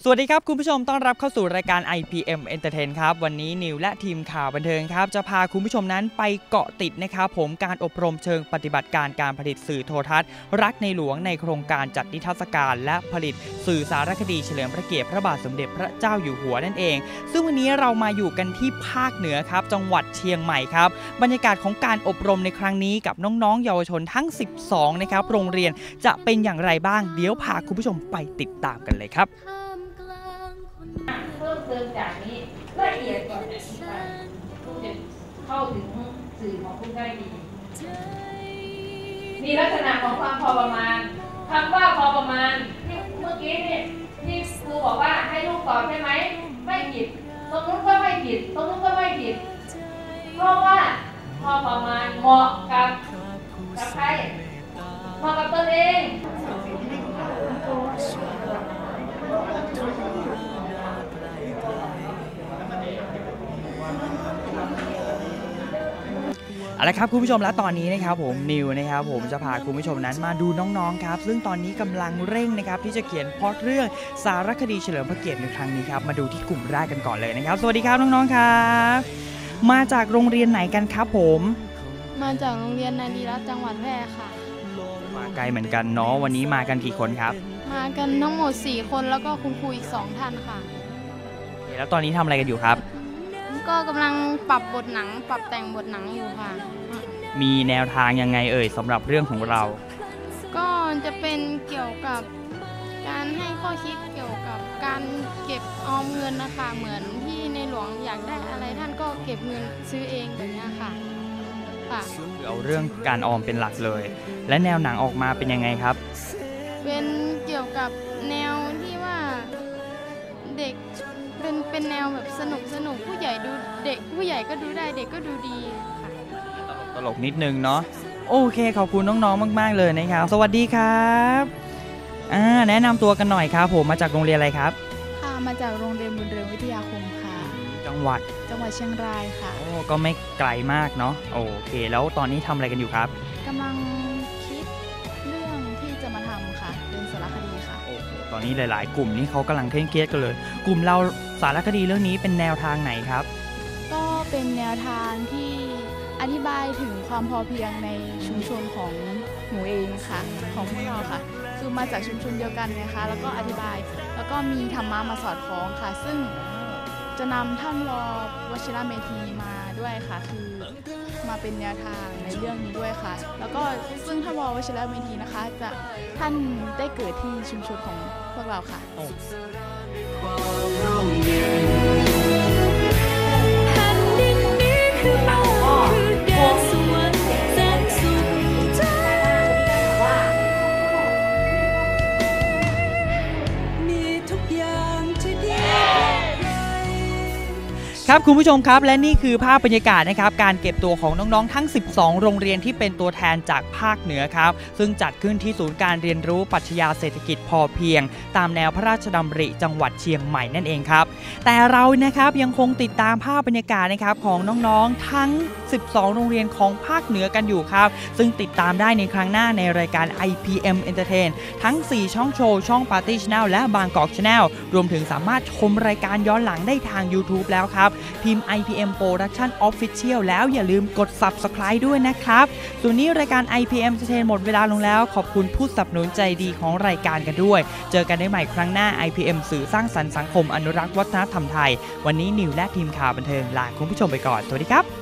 สวัสดีครับ คุณผู้ชมต้อนรับเข้าสู่รายการ IPM Entertain ครับ วันนี้นิวและทีมข่าวบันเทิงครับ จะพาคุณผู้ชมนั้นไปเกาะติดนะครับผมการอบรมเชิงปฏิบัติการการผลิตสื่อโทรทัศน์ รักในหลวงในโครงการจัดนิทรรศการและผลิตสื่อสารคดีเฉลิมพระเกียรติพระบาทสมเด็จพระเจ้าอยู่หัวนั่นเอง ซึ่งวันนี้เรามาอยู่กันที่ภาคเหนือครับจังหวัดเชียงใหม่ครับบรรยากาศของการอบรมในครั้งนี้กับน้องๆ เยาวชนทั้ง 12 นะครับโรงเรียนจะเป็นอย่างไรบ้างเดี๋ยวพาคุณผู้ชมไปติดตามกันเลยครับ ติมจากนี้ละเอียดกว่านี้ไปคุณจะเข้าถึงสื่อของคุณได้ดี มีลักษณะของความพอประมาณคำว่าพอประมาณที่เมื่อกี้นี่ที่ครูบอกว่าให้ลูกตอบใช่ไหมไม่ผิด ตรงนู้นก็ไม่ผิด ตรงนู้นก็ไม่ผิด เพราะว่าพอประมาณเหมาะ เอาละครับคุณผู้ชมและตอนนี้นะครับผมนิวนะครับผมจะพาคุณผู้ชมนั้นมาดูน้องๆครับ ซึ่งตอนนี้กำลังเร่งนะครับที่จะเขียนพล็อตเรื่องสารคดีเฉลิมพระเกียรติในครั้งนี้ครับมาดูที่กลุ่มแรกกันก่อนเลยนะครับ สวัสดีครับน้องๆครับ มาจากโรงเรียนไหนกันครับผม มาจากโรงเรียนนาดีรัตน์จังหวัดแพร่ค่ะ มาไกลเหมือนกันเนาะวันนี้มากันกี่คนครับ มากันทั้งหมด 4 คนแล้วก็คุณครูอีก 2 ท่านค่ะ แล้วตอนนี้ทำอะไรกันอยู่ครับ ก็กำลังปรับบทหนัง ปรับแต่งบทหนังอยู่ค่ะ มีแนวทางยังไงเอ่ยสำหรับเรื่องของเรา ก็จะเป็นเกี่ยวกับการให้ข้อคิดเกี่ยวกับการเก็บออมเงินนะคะ เหมือนที่ในหลวงอยากได้อะไรท่านก็เก็บเงินซื้อเองแบบเนี้ยค่ะค่ะคือเอาเรื่องการออมเป็นหลักเลย และแนวหนังออกมาเป็นยังไงครับ เป็นเกี่ยวกับแนวที่ว่าเด็ก เป็นเป็นแนวแบบสนุกสนุกผู้ใหญ่ดูเด็ก ผู้ใหญ่ก็ดูได้เด็กก็ดูดีค่ะตลกนิดนึงเนาะโอเคขอบคุณน้องๆมาก ๆ เลยนะครับสวัสดีครับอ่าแนะนำตัวกันหน่อยครับ ผมมาจากโรงเรียนอะไรครับ ค่ะมาจากโรงเรียนบุญเรืองวิทยาคมค่ะ จังหวัดจังหวัดเชียงรายค่ะ โอ้ก็ไม่ไกลมากเนาะโอเค แล้วตอนนี้ทำอะไรกันอยู่ครับกำลัง ตอนนี้หลาย ๆ กลุ่มนี่เขากำลังเคร่งเครียดกันเลย กลุ่มเราสารคดีเรื่องนี้เป็นแนวทางไหนครับ ก็เป็นแนวทางที่อธิบายถึงความพอเพียงในชุมชนของหนูเองค่ะ ของพวกเราค่ะ คือมาจากชุมชนเดียวกันนะคะ แล้วก็อธิบายแล้วก็มีธรรมะมาสอดคล้องค่ะ ซึ่งจะนำท่านรอวชิระเมธีมาด้วยค่ะ คือ มาเป็นแนวทางในเรื่องนี้ด้วยค่ะ แล้วก็ซึ่งท่านรอวชิระเมธีนะคะ จะท่านได้เกิดที่ชุมชนของพวกเราค่ะ ครับคุณผู้ชมครับและนี่คือภาพบรรยากาศนะครับการเก็บตัวของน้องๆทั้ง 12 โรงเรียนที่เป็นตัวแทนจากภาคเหนือครับ ซึ่งจัดขึ้นที่ศูนย์การเรียนรู้ปัชญาเศรษฐกิจพอเพียง ตามแนวพระราชดำริจังหวัดเชียงใหม่นั่นเองครับ แต่เรานะครับยังคงติดตามภาพบรรยากาศนะครับของน้องๆทั้ง 12 โรงเรียนของภาคเหนือกันอยู่ครับ ซึ่งติดตามได้ในครั้งหน้าในรายการ IPM Entertain ทั้ง 4 ช่องโชว์ช่อง Party Channel และบางกอก Channel รวมถึงสามารถชมรายการย้อนหลังได้ทาง YouTube แล้วครับพิมพ์ IPM Production Official แล้วอย่าลืมกด Subscribe ด้วยนะครับส่วนนี้รายการ IPM จะเทนหมดเวลาลงแล้ว ขอบคุณผู้สนับสนุนใจดีของรายการกันด้วย เจอกันได้ใหม่ครั้งหน้า IPM สื่อสร้างสรรค์สังคมอนุรักษ์วัฒนธรรมไทย วันนี้นิวและทีมข่าวบันเทิงลาคุณผู้ชมไปก่อน สวัสดีครับ